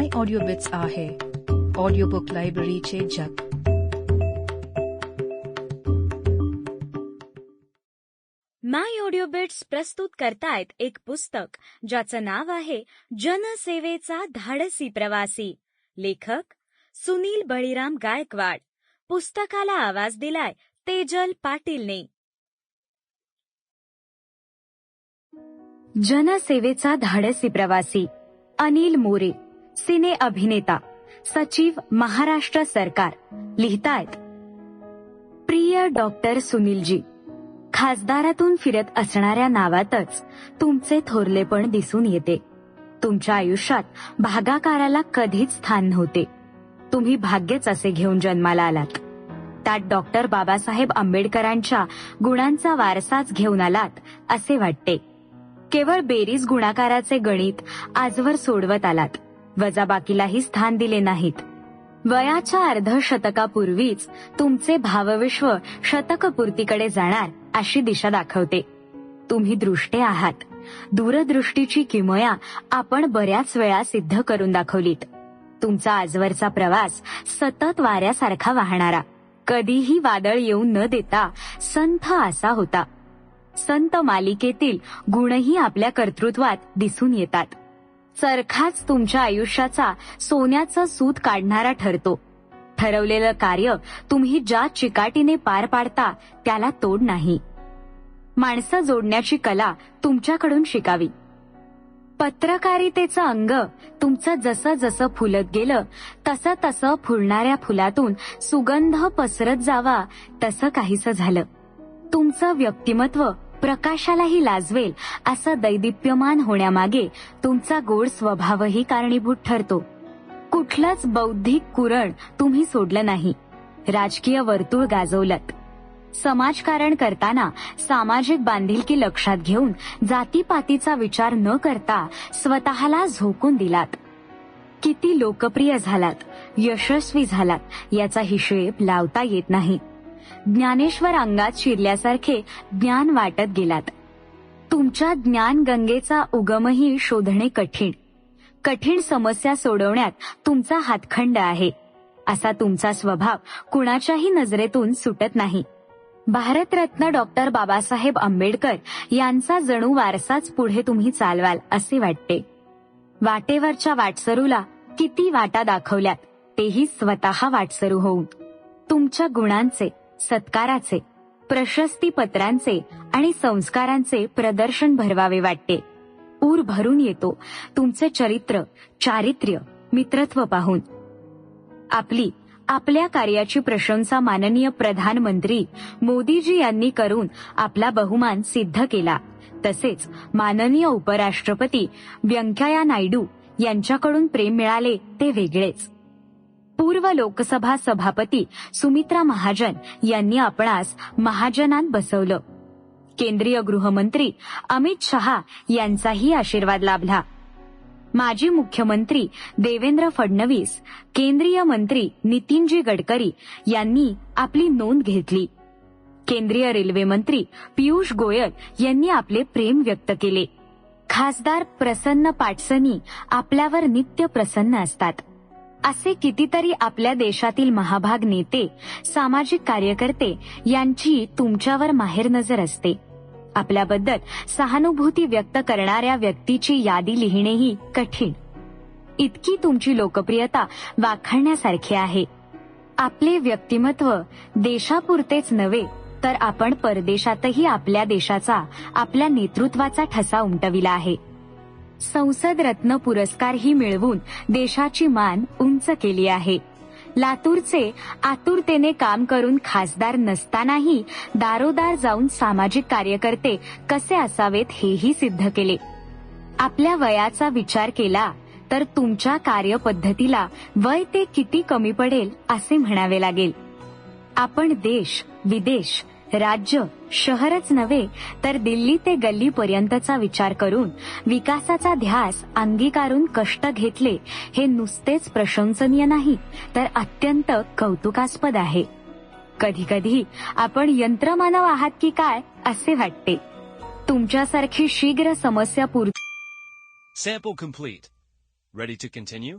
माय audio bits आहे. Audio book लायब्ररीचे जग. माय ऑडिओ बिट्स प्रस्तुत करतायत एक पुस्तक ज्याचं नाव आहे जनसेवेचा धाडसी प्रवासी. लेखक सुनील बळीराम गायकवाड. पुस्तकाला आवाज दिलाय तेजल पाटीलने. जनसेवेचा धाडसी प्रवासी अनिल मोरे. सिने अभिनेता सचिव महाराष्ट्र सरकार लिहितायत. प्रिय डॉक्टर सुनीलजी खासदारातून फिरत असणाऱ्या नावातच तुमचे थोरलेपण दिसून येते. तुमच्या आयुष्यात भागाकाराला कधीच स्थान नव्हते. तुम्ही भाग्यच असे घेऊन जन्माला आलात. त्यात डॉक्टर बाबासाहेब आंबेडकरांच्या गुणांचा वारसाच घेऊन आलात असे वाटते. केवळ बेरीज गुणाकाराचे गणित आजवर सोडवत आलात. वजाबाकीलाही स्थान दिले नाहीत. वयाच्या अर्धशतकापूर्वीच तुमचे भावविश्व शतकपूर्तीकडे जाणार अशी दिशा दाखवते. तुम्ही दृष्टे आहात. दूरदृष्टीची किमया आपण बऱ्याच वेळा सिद्ध करून दाखवलीत. तुमचा आजवरचा प्रवास सतत वाऱ्यासारखा वाहणारा. कधीही वादळ येऊन न देता संथ असा होता. संत मालिकेतील गुणही आपल्या कर्तृत्वात दिसून येतात. चरखाच तुमच्या आयुष्याचा सोन्याचं सूत काढणारा ठरतो. ठरवलेलं कार्य तुम्ही ज्या चिकाटीने पार पाडता त्याला तोड नाही. माणसं जोडण्याची कला तुमच्याकडून शिकावी. पत्रकारितेचं अंग तुमचं जसं जसं फुलत गेलं तसं तसं फुलणाऱ्या फुलातून सुगंध पसरत जावा तसं काहीसं झालं. तुमचं व्यक्तिमत्व प्रकाशालाही लाजवेल असं दैदिप्यमान होण्यामागे तुमचा गोड स्वभावही कारणीभूत ठरतो. कुठलंच बौद्धिक कुरण तुम्ही सोडलं नाही. राजकीय वर्तुळ गाजवलत. समाजकारण करताना सामाजिक बांधिलकी लक्षात घेऊन जातीपातीचा विचार न करता स्वतःला झोकून दिलात. किती लोकप्रिय झालात यशस्वी झालात याचा हिशेब लावता येत नाही. ज्ञानेश्वर अंगात शिरल्यासारखे ज्ञान वाटत गेलात. तुमच्या ज्ञान गंगेचा उगमही शोधणे कठीण. कठीण समस्या सोडवण्यात तुमचा हातखंड आहे. असा तुमचा स्वभाव कुणाच्याही नजरेतून सुटत नाही. भारतरत्न डॉक्टर बाबासाहेब आंबेडकर यांचा जणू वारसाच पुढे तुम्ही चालवाल असे वाटते. वाटेवरच्या वाटसरूला किती वाटा दाखवल्यात तेही स्वतः वाटसरू होऊन. तुमच्या गुणांचे सत्काराचे प्रशस्ती पत्रांचे आणि संस्कारांचे प्रदर्शन भरवावे वाटते. ऊर भरून येतो. तुमचे चरित्र चारित्र्य मित्रत्व पाहून. आपली आपल्या कार्याची प्रशंसा माननीय प्रधानमंत्री मोदीजी यांनी करून आपला बहुमान सिद्ध केला. तसेच माननीय उपराष्ट्रपती व्यंकय्या नायडू यांच्याकडून प्रेम मिळाले ते वेगळेच. पूर्व लोकसभा सभापती सुमित्रा महाजन यांनी आपणास महाजनात बसवलं. केंद्रीय गृहमंत्री अमित शहा यांचाही आशीर्वाद लाभला. माजी मुख्यमंत्री देवेंद्र फडणवीस केंद्रीय मंत्री नितीनजी गडकरी यांनी आपली नोंद घेतली. केंद्रीय रेल्वे मंत्री पियुष गोयल यांनी आपले प्रेम व्यक्त केले. खासदार प्रसन्न पाटसनी आपल्यावर नित्य प्रसन्न असतात. असे कितीतरी आपल्या देशातील महाभाग नेते सामाजिक कार्यकर्ते यांची तुमच्यावर माहेर नजर असते. आपल्याबद्दल सहानुभूती व्यक्त करणाऱ्या व्यक्तीची यादी लिहिणेही कठीण. इतकी तुमची लोकप्रियता वाखाणण्यासारखी आहे. आपले व्यक्तिमत्व देशापुरतेच नव्हे तर आपण परदेशातही आपल्या देशाचा आपल्या नेतृत्वाचा ठसा उमटविला आहे. संसद रत्न पुरस्कारही मिळवून देशाची मान उंच केली आहे. लातूरचे आतुरतेने काम करून खासदार नसतानाही दारोदार जाऊन सामाजिक कार्यकर्ते कसे असावेत हेही सिद्ध केले. आपल्या वयाचा विचार केला तर तुमच्या कार्यपद्धतीला वय ते किती कमी पडेल असे म्हणावे लागेल. आपण देश विदेश राज्य शहरच नव्हे तर दिल्ली ते गल्लीपर्यंतचा विचार करून विकासाचा ध्यास अंगीकारून कष्ट घेतले हे नुसतेच प्रशंसनीय नाही तर अत्यंत कौतुकास्पद आहे कधी कधी आपण यंत्रमानव आहात की काय असे वाटते तुमच्यासारखी शीघ्र समस्या पूर्ती Sample complete. Ready to continue?